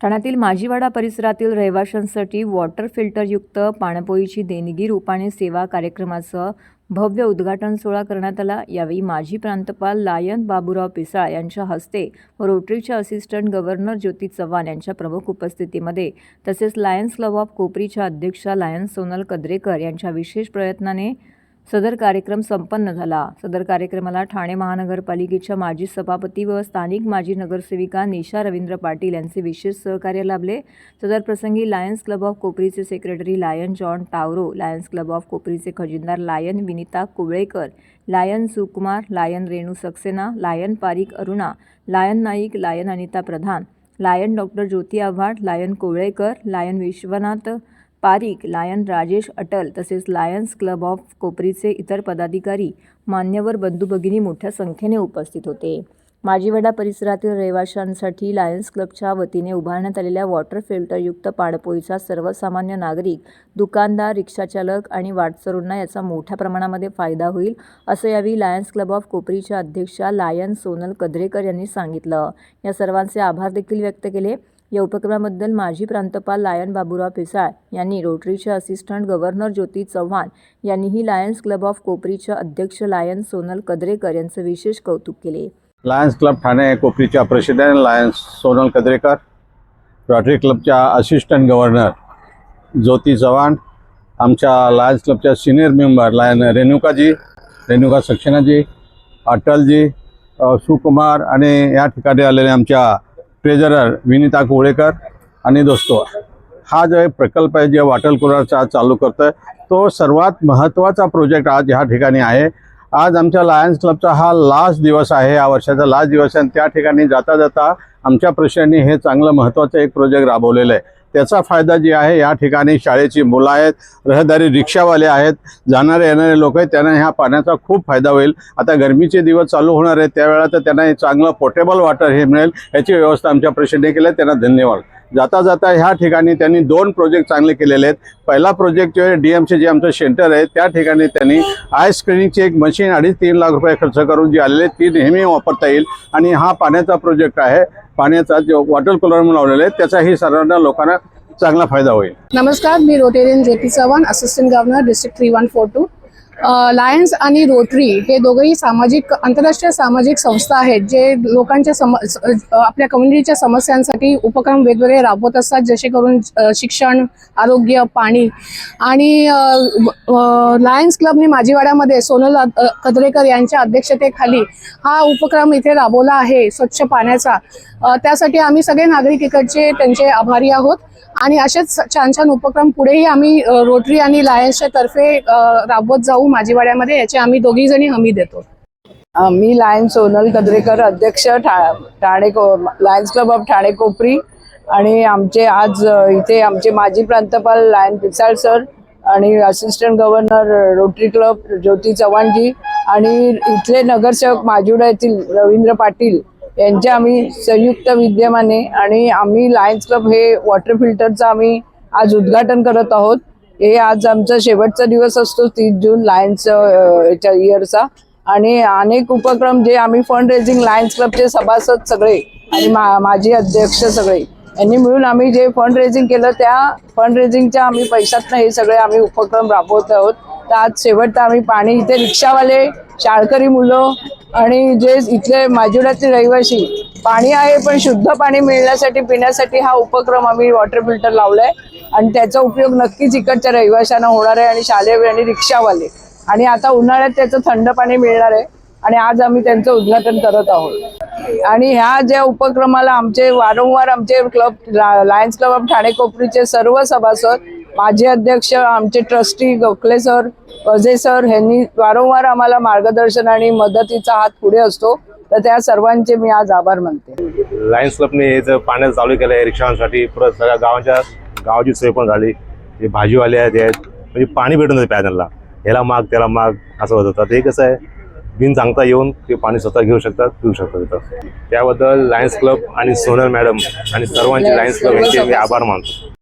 ठाण्यातील माजीवाडा परिसरातील रहिवाशांसाठी वॉटर फिल्टरयुक्त पाणपोईची देणगी रूपाने सेवा कार्यक्रमाचं भव्य उद्घाटन सोहळा करण्यात आला. यावेळी माजी प्रांतपाल लायन बाबूराव पिसाळ यांच्या हस्ते व रोटरीच्या असिस्टंट गव्हर्नर ज्योती चव्हाण यांच्या प्रमुख उपस्थितीमध्ये तसेच लायन्स क्लब ऑफ कोपरीच्या अध्यक्षा लायन्स सोनल कद्रेकर यांच्या विशेष प्रयत्नाने सदर कार्यक्रम संपन्न झाला. सदर कार्यक्रमाला ठाणे महानगरपालिकेच्या माजी सभापती व स्थानिक माजी नगरसेविका निशा रवींद्र पाटील यांचे विशेष सहकार्य लाभले. सदर प्रसंगी Lions club of कोपरीचे secretary Lion John Tauro Lions Club of कोपरीचे खजिनदार Lion Vinita Kuvalekar Lion Sukumar Lion Renu Saxena Lion Parik Aruna Lion Naik Lion Anita Pradhan Lion doctor Jyoti Avhad Lion Kovalekar Lion Vishwanath Parik Lion Rajesh Atal तसेच Lions club of कोपरीचे इतर पदाधिकारी मान्यवर बंधू भगिनी मोठ्या संख्येने उपस्थित होते. माजीवाडा परिसरातील रहिवाशांसाठी लायन्स क्लबच्या वतीने उभारण्यात आलेल्या वॉटर फिल्टरयुक्त पाणपोईचा सर्वसामान्य नागरिक दुकानदार रिक्षाचालक आणि वाटसरूंना याचा मोठ्या प्रमाणामध्ये फायदा होईल असं यावेळी लायन्स क्लब ऑफ कोपरीच्या अध्यक्षा लायन सोनल कद्रेकर यांनी सांगितलं. या सर्वांचे आभार देखील व्यक्त केले. या उपक्रमाबद्दल माजी प्रांतपाल लायन बाबूराव पिसाळ यांनी रोटरीचे असिस्टंट गव्हर्नर ज्योती चव्हाण यांनीही लायन्स क्लब ऑफ कोपरीच्या अध्यक्ष लायन सोनल कद्रेकर यांचं विशेष कौतुक केले. Lions Club Thane कोपरीच्या president Lions Sonal Kadrekar Rotary क्लबच्या असिस्टंट गव्हर्नर ज्योती चव्हाण आमच्या लायन्स क्लबच्या senior member Lion Renukaji Renuka Saxenaji Atalji Sukumar आणि या ठिकाणी आलेले आमच्या ट्रेजरर विनिता कोवळेकर आणि दोस्तो हा जो एक प्रकल्प आहे जे वाटल कुलरचा आज चालू करतो आहे तो सर्वात महत्त्वाचा प्रोजेक्ट आज ह्या ठिकाणी आहे. आज आमच्या लायन्स क्लबचा हा लास्ट दिवस आहे या वर्षाचा लास्ट दिवस आहे. आणि त्या ठिकाणी जाता जाता आमच्या प्रेसिडेंटनी हे चांगलं महत्त्वाचं एक प्रोजेक्ट राबवलेलं आहे. त्याचा फायदा जे आहे या ठिकाणी शाळेची मुलं आहेत रहदारी रिक्षावाले आहेत जाणारे येणारे लोक आहेत त्यांना ह्या पाण्याचा खूप फायदा होईल. आता गरमीचे दिवस चालू होणार आहेत त्यावेळेला तर त्यांना हे चांगलं पोर्टेबल वॉटर हे मिळेल याची व्यवस्था आमच्या प्रेसिडेंटने केली आहे. त्यांना धन्यवाद. जाता जाता ह्या ठिकाणी त्यांनी दोन प्रोजेक्ट चांगले केलेले आहेत. पहिला प्रोजेक्ट जो आहे डी एमचे जे आमचं सेंटर आहे त्या ठिकाणी त्यांनी आय स्क्रीनिंगची एक मशीन अडीच तीन लाख रुपये खर्च करून जी आलेली ती नेहमी वापरता येईल. आणि हा पाण्याचा प्रोजेक्ट आहे. पाण्याचा जो वॉटर कूलर म्हणून लावलेला आहे त्याचाही सर्वांना लोकांना चांगला फायदा होईल. नमस्कार मी Rotarian Jyoti Chavan assistant governor district three one four two Lions आणि रोटरी हे दोघंही सामाजिक आंतरराष्ट्रीय सामाजिक संस्था आहेत जे लोकांच्या सम आपल्या कम्युनिटीच्या समस्यांसाठी उपक्रम वेगवेगळे राबवत असतात जसे करून शिक्षण आरोग्य पाणी आणि लायन्स क्लबने माझीवाड्यामध्ये सोनल कदरेकर यांच्या अध्यक्षतेखाली हा उपक्रम इथे राबवला आहे स्वच्छ पाण्याचा. त्यासाठी आम्ही सगळे नागरिक इकडचे त्यांचे आभारी आहोत आणि असेच छान छान उपक्रम पुढेही आम्ही रोटरी आणि लायन्सच्या तर्फे राबवत जाऊ. माझीवाड्यामध्ये याची आम्ही दोघी जणी हमी देतो. मी लायन सोनल कदरेकर अध्यक्ष ठा ठाणे को Lions Club of Thane Kopri आणि आमचे आज इथे आमचे माजी प्रांतपाल लायन पिसाळ सर आणि assistant governor Rotary Club Jyoti Chavanji आणि इथले नगरसेवक माजुडा येथील रवींद्र पाटील यांच्या आम्ही संयुक्त विद्यमाने आणि आम्ही लायन्स क्लब हे वॉटर फिल्टरचं आम्ही आज उद्घाटन करत आहोत. हे आज आमचा शेवटचा दिवस असतो तीस जून लायन्स याच्या इयरचा आणि अनेक उपक्रम जे आम्ही फंड रेझिंग लायन्स क्लबचे सभासद सगळे आणि मा अध्यक्ष सगळे यांनी मिळून आम्ही जे फंड रेझिंग केलं त्या फंड रेझिंगच्या आम्ही पैशातनं हे सगळे आम्ही उपक्रम राबवत आहोत. तर आज शेवटचं आम्ही पाणी इथे रिक्षावाले शाळकरी मुलं आणि जे इथले माजुरातील रहिवासी पाणी आहे पण शुद्ध पाणी मिळण्यासाठी पिण्यासाठी हा उपक्रम आम्ही वॉटर फिल्टर लावलाय. आणि त्याचा उपयोग नक्कीच इकडच्या रहिवाशांना होणार आहे आणि शालेय आणि रिक्षावाले. आणि आता उन्हाळ्यात त्याचं थंड पाणी मिळणार आहे आणि आज आम्ही त्यांचं उद्घाटन करत आहोत. आणि ह्या ज्या उपक्रमाला आमचे वारंवार आमचे club Lions Club of Thane कोपरीचे सर्व सभासद माजी अध्यक्ष आमचे trustee Gokhale sir Vaje sir ह्यांनी वारंवार आम्हाला मार्गदर्शन आणि मदतीचा हात पुढे असतो. तर त्या सर्वांचे मी आज आभार मानते. लायन्स क्लबने हे पाण्याचं चालू केलं आहे रिक्षांसाठी परत सगळ्या गावांच्या गावाची सोय पण झाली. ते भाजीवाले आहेत आहेत म्हणजे पाणी भेटून जाते पॅनलला ह्याला माग त्याला माग असं होत होतं. ते कसं आहे बिन सांगता येऊन ते पाणी स्वतः घेऊ शकतात पिऊ शकतात तिथं त्याबद्दल लायन्स क्लब आणि सोनल मॅडम आणि सर्वांचे लायन्स क्लब यांचे मी आभार मानतो.